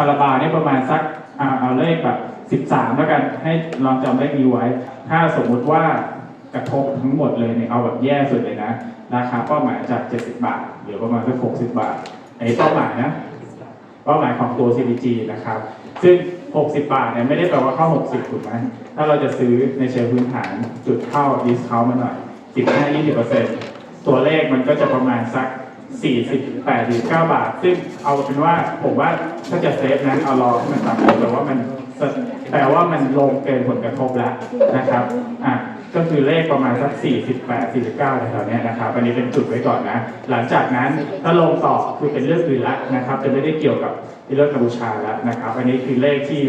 คาราบาวเนี่ยประมาณสักอ่าเอาเลขแบบ 13 แล้วกันให้ลองจำเลขนี้ไว้ ถ้าสมมุติว่ากระทบทั้งหมดเลยเนี่ยเอาแบบแย่สุดเลยนะ ราคาเป้าหมายจาก 70 บาทเหลือประมาณสัก 60 บาทอันนี้เป้าหมายนะเป้าหมายของตัว CPG นะครับ ซึ่ง 60 บาทเนี่ยไม่ได้แปลว่าเข้า 60 ถูกไหมถ้าเราจะซื้อในเชิงพื้นฐานจุดเข้า discount มาหน่อย 15-20%ตัวเลขมันก็จะประมาณสัก 48หรือ9บาท ซึ่งเอาเป็นว่าผมว่าถ้าจะเซฟนั้นเอารอให้มันต่ำลงแต่ว่ามันแปลว่ามันลงเกินผลกระทบแล้วนะครับอะก็คือเลขประมาณสัก 48 49แถวๆเนี้ยนะครับ อันนี้เป็นจุดไว้ก่อนนะ หลังจากนั้นถ้าลงต่อคือเป็นเรื่องอื่นละนะครับ จะไม่ได้เกี่ยวกับที่เรื่องกัมพูชาแล้วนะครับ อันนี้คือเลขที่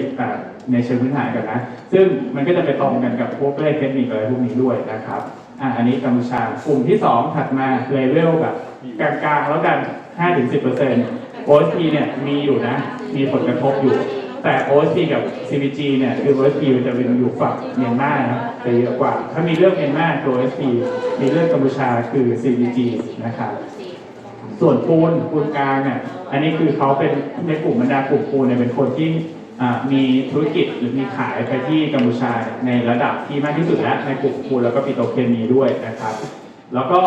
ในเชิงพื้นฐานกันนะ ซึ่งมันก็จะไปตรงกันกับพวกเลขเทคนิคอะไรพวกนี้ด้วยนะครับ อะอันนี้กัมพูชากลุ่มที่ 2 ถัดมาเลเวลแบบ กลางๆแล้วกัน 5-10% OSP เนี่ยมีอยู่นะ มีผลกระทบอยู่ แต่ OSP กับ CPG เนี่ยคือ OSP มันจะเป็นอยู่ฝั่งเมียนมานะจะเยอะกว่า ถ้ามีเรื่องเมียนมาคือ OSP มีเรื่องกัมพูชาคือ CPG นะครับส่วนปูนปูนกลางเนี่ยอันนี้คือเขาเป็นในกลุ่มบรรดากลุ่มปูนเนี่ยเป็นคนที่มีธุรกิจหรือมีขายไปที่กัมพูชาในระดับที่มากที่สุดแล้วในกลุ่มปูนแล้วก็ปิโตรเคมีด้วยนะครับ แล้วก็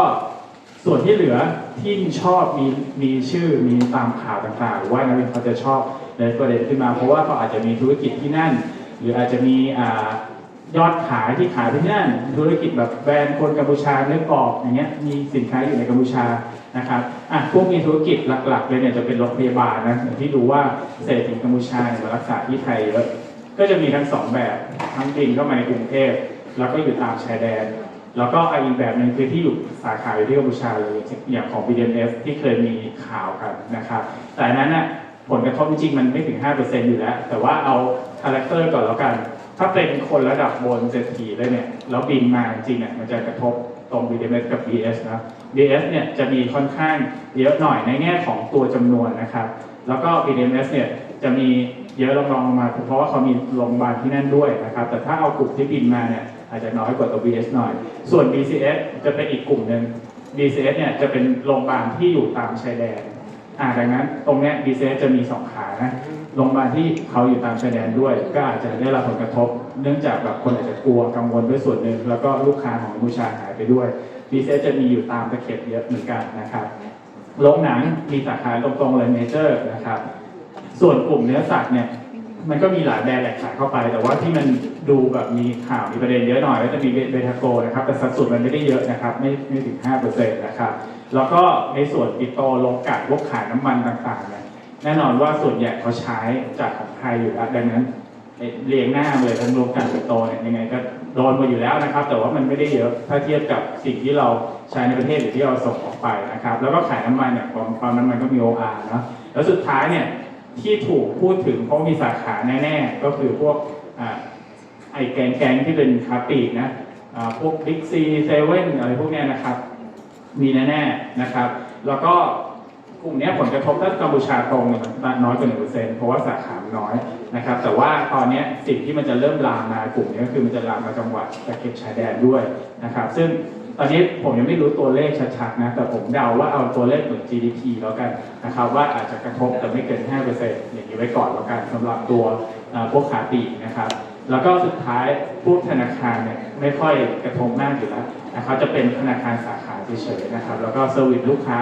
ส่วนที่เหลือที่มีชอบมีมีชื่อมีตามข่าวต่างๆหรือว่านักวิเคราะห์จะชอบในประเด็นขึ้นมา เพราะว่าเขาอาจจะมีธุรกิจที่นั่น หรืออาจจะมีอยอดขายที่ขายที่นั่น ธุรกิจแบบแบรนด์คนกัมพูชาเนื้อกรอบอย่างเงี้ยมีสินค้าอยู่ในกัมพูชานะครับอะพวกมีธุรกิจหลักๆเลยเนี่ยจะเป็นโรงพยาบาลนะอย่างที่รู้ว่าเศรษฐกิจกัมพูชาเนี่ยมารักษาที่ไทยเยอะก็จะมีทั้งสองแบบทั้งบินเข้ามาในกรุงเทพแล้วก็อยู่ตามชายแดน แล้วก็อีกแบบหนึ่งคือที่อยู่สาขาอยู่ที่กัมพูชาเลยอย่างของ BDMF ที่เคยมีข่าวกันนะครับ แต่อันนั้นน่ะผลกระทบจริงๆมันไม่ถึง 5%อยู่แล้ว แต่ว่าเอาคาแรคเตอร์ก่อนแล้วกัน ถ้าเป็นคนระดับบนเศรษฐีเลยเนี่ยแล้วบินมาจริงเนี่ยมันจะกระทบตรง BDMF กับ BS นะ BS เนี่ยจะมีค่อนข้างเยอะหน่อยในแง่ของตัวจำนวนนะครับ แล้วก็ BDMS เนี่ยจะมีเยอะรองลงมา เพราะว่าเขามีโรงพยาบาลที่นั่นด้วยนะครับ แต่ถ้าเอากลุ่มที่บินมาเนี่ย อาจจะน้อยกว่าตัว BS หน่อย ส่วน BCS จะเป็นอีกกลุ่มหนึ่ง BCS เนี่ยจะเป็นโรงพยาบาลที่อยู่ตามชายแดนอ่าดังนั้นตรงเนี้ย BCS จะมีสองขานะโรงพยาบาลที่เขาอยู่ตามชายแดนด้วย ก็อาจจะได้รับผลกระทบ เนื่องจากแบบคนอาจจะกลัวกังวลด้วยส่วนหนึ่ง แล้วก็ลูกค้าของมูชาหายไปด้วย BCS จะมีอยู่ตามตะเข็บเยอะเหมือนกันนะครับโรงหนังมีสาขาตรงๆเลยเมเจอร์นะครับ ส่วนกลุ่มเนื้อสัตว์เนี่ย มันก็มีหลายแบรนด์แหลกขายเข้าไป แต่ว่าที่มันดูแบบมีข่าวมีประเด็นเยอะหน่อยก็จะมีเบทาโกนะครับแต่สัดส่วนมันไม่ได้เยอะนะครับไม่ไม่ถึง5%นะครับแล้วก็ในส่วนปิโตโลกาพวกขายน้ำมันต่างๆเนี่ยแน่นอนว่าส่วนใหญ่เขาใช้จากของไทยอยู่แล้วดังนั้นเรียงหน้าเลยทั้งโลกาปิโตเนี่ยยังไงก็โดนมาอยู่แล้วนะครับ แต่ว่ามันไม่ได้เยอะถ้าเทียบกับสิ่งที่เราใช้ในประเทศหรือที่เราส่งออกไปนะครับ แล้วก็ขายน้ำมันเนี่ยความความน้ำมันก็มี OR เนะแล้วสุดท้ายเนี่ย ที่ถูกพูดถึงเพราะมีสาขาแน่ๆ ก็คือพวกอไอ้แกงๆที่เป็นคาปีกนะพวกบิ๊กซีเซเว่นอะไรพวกนี้นะครับ มีแน่ๆนะครับ แล้วก็กลุ่มนี้ผลกระทบถ้ากัมพูชาตรงมันน้อยกว่าหนึ่งเปอร์เซ็นต์เพราะว่าสาขามันน้อยนะครับ แต่ว่าตอนนี้สิ่งที่มันจะเริ่มลามมากลุ่มนี้ก็คือมันจะลามมาจังหวัดตะเข็บชายแดนด้วยนะครับ ซึ่ง ตอนนี้ผมยังไม่รู้ตัวเลขชัดๆนะ แต่ผมเดาว่าเอาตัวเลขเหมือน GDP แล้วกันนะครับ ว่าอาจจะกระทบแต่ไม่เกิน 5%อย่างนี้ไว้ก่อนแล้วกันสำหรับตัวพวกขาปีนะครับ แล้วก็สุดท้ายพวกธนาคารเนี่ยไม่ค่อยกระทบมากอยู่แล้วนะครับจะเป็นธนาคารสาขาเฉยๆนะครับ แล้วก็เซอร์วิสลูกค้า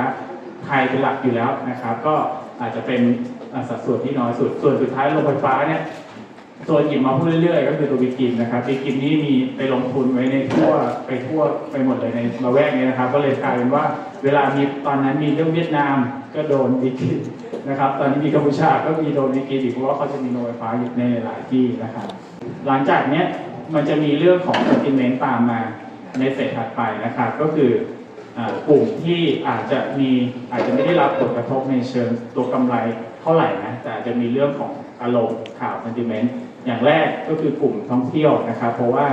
ไทยเป็นหลักอยู่แล้วนะครับ ก็อาจจะเป็นสัดส่วนที่น้อยสุด ส่วนสุดท้ายโรงไฟฟ้าเนี่ย ส่วนหยิบมาพูดเรื่อยๆ ก็คือตัวบิกินนะครับบิกินนี่มีไปลงทุนไว้ในทั่วไปทั่วไปหมดเลยในละแวกนี้นะครับ ก็เลยกลายเป็นว่าเวลามีตอนนั้นมีเรื่องเวียดนามก็โดนบิกินนะครับ ตอนนี้มีกัมพูชาก็มีโดนบิกินอีกเพราะว่าเขาจะมีโรงไฟฟ้าอยู่ในหลายที่นะครับ หลังจากเนี้ยมันจะมีเรื่องของ sentiment ตามมาในเฟสถัดไปนะครับ ก็คือกลุ่มที่อาจจะมีอาจจะไม่ได้รับผลกระทบในเชิงตัวกำไรเท่าไหร่นะแต่อาจจะมีเรื่องของ อารมณ์ข่าว sentiment อย่างแรกก็คือกลุ่มท่องเที่ยวนะครับ เพราะว่า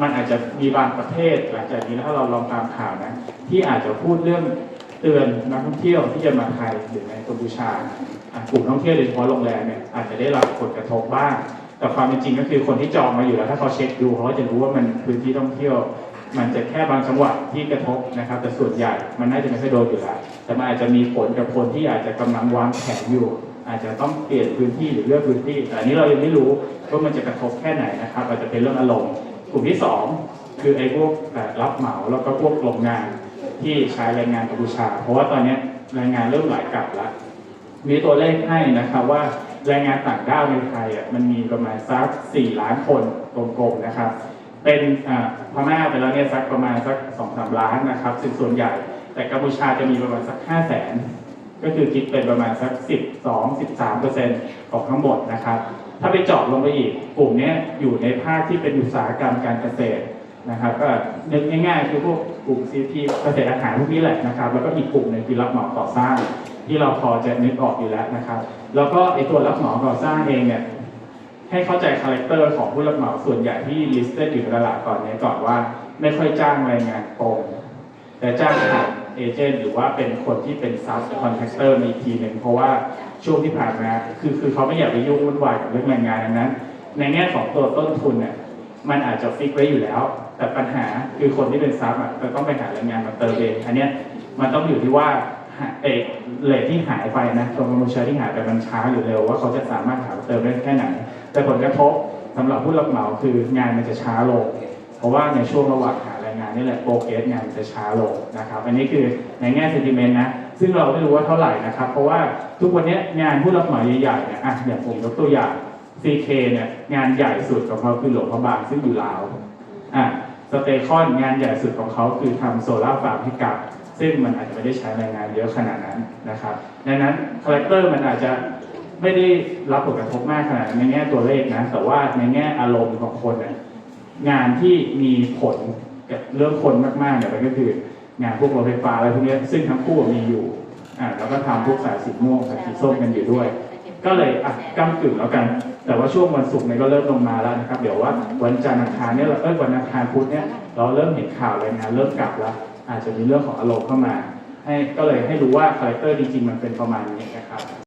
มันอาจจะมีบางประเทศหลังจากนี้ถ้าเราลองตามข่าวนะที่อาจจะพูดเรื่องเตือนนักท่องเที่ยวที่จะมาไทยหรือในกัมพูชากลุ่มท่องเที่ยวโดยเฉพาะโรงแรมเนี่ยอาจจะได้รับผลกระทบบ้าง แต่ความเป็นจริงก็คือคนที่จองมาอยู่แล้ว ถ้าเขาเช็คดูเขาจะรู้ว่ามันพื้นที่ท่องเที่ยว มันจะแค่บางจังหวัดที่กระทบนะครับ แต่ส่วนใหญ่มันน่าจะไม่ค่อยโดนอยู่แล้วแต่มันอาจจะมีผลกับคนที่อาจจะกำลังวางแผนอยู่ อาจจะต้องเปลี่ยนพื้นที่หรือเลือกพื้นที่ แต่อันนี้เรายังไม่รู้ว่ามันจะกระทบแค่ไหนนะครับ อาจจะเป็นเรื่องอารมณ์กลุ่มที่สองคือไอ้พวกแบบรับเหมาแล้วก็พวกโรงงานที่ใช้แรงงานกัมพูชา เพราะว่าตอนนี้แรงงานเริ่มไหลกลับแล้วมีตัวเลขให้นะครับว่าแรงงานต่างด้าวในไทยอะมันมีประมาณสัก 4 ล้านคนกลมๆนะครับเป็นพม่าไปแล้วเนี่ยสักประมาณสักสองสามล้านนะครับซึ่งส่วนใหญ่ แต่กัมพูชาจะมีประมาณสัก 5 0 0แสน ก็คือคิดเป็นประมาณสัก 12 13เปอร์เซ็นต์ของทั้งหมดนะครับ ถ้าไปเจาะลงไปอีก กลุ่มนี้อยู่ในภาคที่เป็นอุตสาหกรรมการเกษตรนะครับ ก็นึกง่ายๆคือพวกกลุ่มซีทีเกษตรอาหารพวกนี้แหละนะครับ แล้วก็อีกกลุ่มหนึ่งคือรับเหมาก่อสร้าง ที่เราพอจะนึกออกอยู่แล้วนะครับ แล้วก็ไอตัวรับเหมาก่อสร้างเองเนี่ยให้เข้าใจคาแรคเตอร์ของผู้รับเหมาส่วนใหญ่ที่ listed อยู่ในตลาดก่อนนี้ก่อนว่า ไม่ค่อยจ้างแรงงานตรง แต่จ้างผ่านเอเจนต์หรือว่าเป็นคนที่เป็นซับคอนแทคเตอร์มีทีหนึ่งเพราะว่าช่วงที่ผ่านมาคือคือเขาไม่อยากไปยุ่งวุ่นวายกับเรื่องแรงงานดังนั้น ในแง่ของตัวต้นทุนเนี่ยมันอาจจะฟิกไว้อยู่แล้ว แต่ปัญหาคือคนที่เป็นซับอะจะต้องไปหาแรงงานมาเติมเองอันเนี้ยมันต้องอยู่ที่ว่าเอเลทที่หายไปนะตัวมมิชชั่นที่หายไปมันช้าหรือเร็วว่าเขาจะสามารถหาเติมได้แค่ไหน แต่ผลกระทบสำหรับผู้รับเหมาคืองานมันจะช้าลง เพราะว่าในช่วงระหว่างหาแรงงานนี่แหละโปรเกรสงานจะช้าลงนะครับอันนี้คือในแง่เซนติเมนต์นะซึ่งเราไม่รู้ว่าเท่าไหร่นะครับ เพราะว่าทุกวันนี้งานผู้รับเหมาใหญ่ๆเนี่ยอะอย่างผมยกตัวอย่าง CK เนี่ยงานใหญ่สุดของเขาคือหลวงพระบางซึ่งอยู่ลาวอะสเตคอนงานใหญ่สุดของเขาคือทำโซลาร์ฟาร์มให้กับ ซึ่งมันอาจจะไม่ได้ใช้แรงงานเยอะขนาดนั้นนะครับ ดังนั้นคาแรคเตอร์มันอาจจะไม่ได้รับผลกระทบมากขนาดในแง่ตัวเลขนะ แต่ว่าในแง่อารมณ์ของคนเนี่ย งานที่มีผลกับเรื่องคนมากๆเนี่ยมันก็คืองานพวกรถไฟฟ้าอะไรพวกนี้ซึ่งทั้งคู่มีอยู่อ่าแล้วก็ทำพวกสายสีม่วงสายสีส้มกันอยู่ด้วย ก็เลยอะก้ากึ่งแล้วกัน แต่ว่าช่วงวันศุกร์เนี่ยก็เริ่มลงมาแล้วนะครับเดี๋ยวว่าวันจันทร์อังคารเนี่ยเราเอ้ยวันอังคารพุธเนี่ยเราเริ่มเห็นข่าวรายงานเริ่มกลับแล้วอาจจะมีเรื่องของอารมณ์เข้ามา ให้ก็เลยให้รู้ว่าคาแรคเตอร์จริงๆมันเป็นประมาณนี้